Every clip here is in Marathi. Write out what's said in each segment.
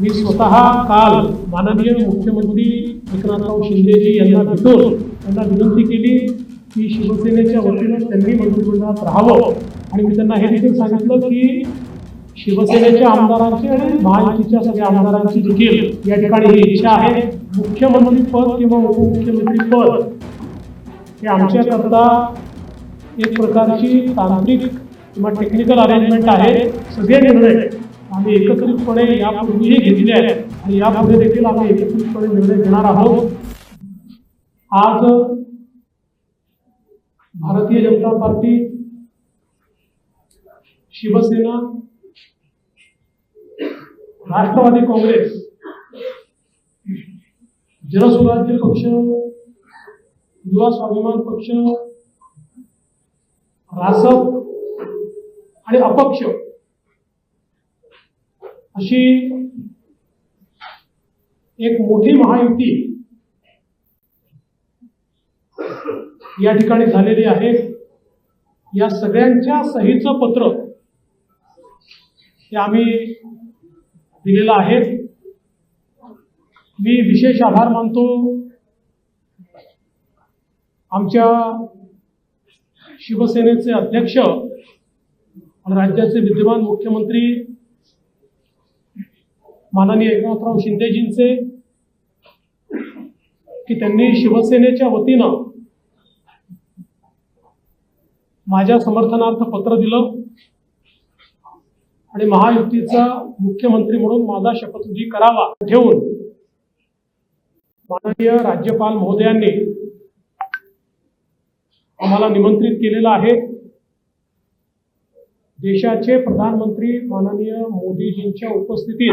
मी स्वतः काल माननीय मुख्यमंत्री एकनाथराव शिंदेजी यांना भेटून त्यांना विनंती केली की शिवसेनेच्या वतीनं त्यांनी मंत्रिमंडळात राहावं. आणि मी त्यांना हे देखील सांगितलं की शिवसेनेच्या आमदारांची आणि महायुतीच्या सगळ्या आमदारांची देखील या ठिकाणी ही इच्छा आहे. मुख्यमंत्री पद किंवा उपमुख्यमंत्री पद हे आमच्याकरता एक प्रकारची तांत्रिक किंवा टेक्निकल अरेंजमेंट आहे. सगळे निर्णय आम्ही एकत्रितपणे यापूर्वीही घेतले आहेत आणि यापुढे देखील आम्ही एकत्रितपणे निर्णय घेणार आहोत. आज भारतीय जनता पार्टी शिवसेना राष्ट्रवादी काँग्रेस जनसुराज्य पक्ष युवा स्वाभिमान पक्ष रासप आणि अपक्ष अशी एक मोठी महायुती या ठिकाणी झालेली आहे. या सगळ्यांच्या सहीचं पत्र हे आम्ही दिलेलं आहे. मी विशेष आभार मानतो. आमच्या शिवसेनेचे अध्यक्ष आणि राज्याचे विद्यमान मुख्यमंत्री माननीय एकनाथराव शिंदेजींचे की त्यांनी शिवसेनेच्या वतीनं माझ्या समर्थनार्थ पत्र दिलं आणि महायुतीचा मुख्यमंत्री म्हणून माझा शपथविधी करावा ठेवून माननीय राज्यपाल महोदयांनी आम्हाला निमंत्रित केलेलं आहे. देशाचे प्रधानमंत्री माननीय मोदीजींच्या उपस्थितीत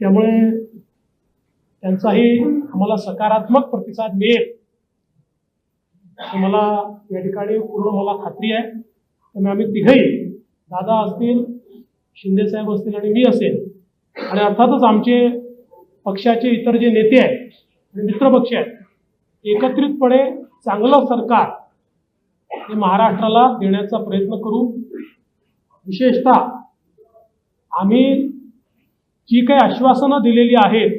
त्यामुळे त्यांचाही आम्हाला सकारात्मक प्रतिसाद मिळेल. मला या ठिकाणी पूर्ण मला खात्री आहे. त्यामुळे आम्ही तिघही दादा असतील शिंदेसाहेब असतील आणि मी असेल आणि अर्थातच आमचे पक्षाचे इतर जे नेते आहेत आणि मित्रपक्ष आहेत एकत्रितपणे चांगलं सरकार हे महाराष्ट्राला देण्याचा प्रयत्न करू. विशेषतः आम्ही जी काही आश्वासनं दिलेली आहेत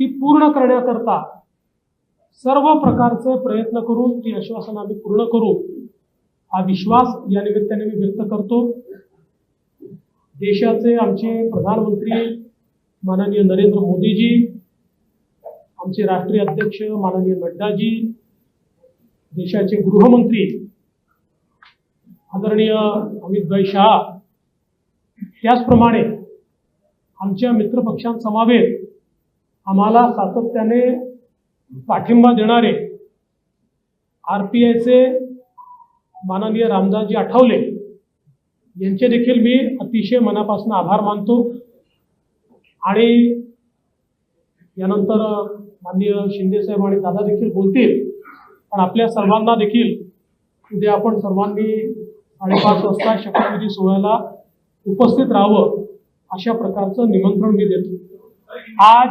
ती पूर्ण करण्याकरता सर्व प्रकारचे प्रयत्न करून ती आश्वासनं आम्ही पूर्ण करू. हा विश्वास या निमित्ताने मी व्यक्त करतो. देशाचे आमचे प्रधानमंत्री माननीय नरेंद्र मोदीजी आमचे राष्ट्रीय अध्यक्ष माननीय नड्डाजी देशाचे गृहमंत्री आदरणीय अमितभाई शहा त्याचप्रमाणे आमच्या मित्रपक्षांसमावेत आम्हाला सातत्याने पाठिंबा देणारे आर पी आयचे माननीय रामदासजी आठवले यांचे देखील मी अतिशय मनापासून आभार मानतो. आणि यानंतर माननीय शिंदेसाहेब आणि दादा देखील बोलतील. पण आपल्या सर्वांना देखील उद्या आपण सर्वांनी साडेपाच वाजता शपथविधी सोहळ्याला उपस्थित राहावं. अशा प्रकारचं निमंत्रण मी देतो. आज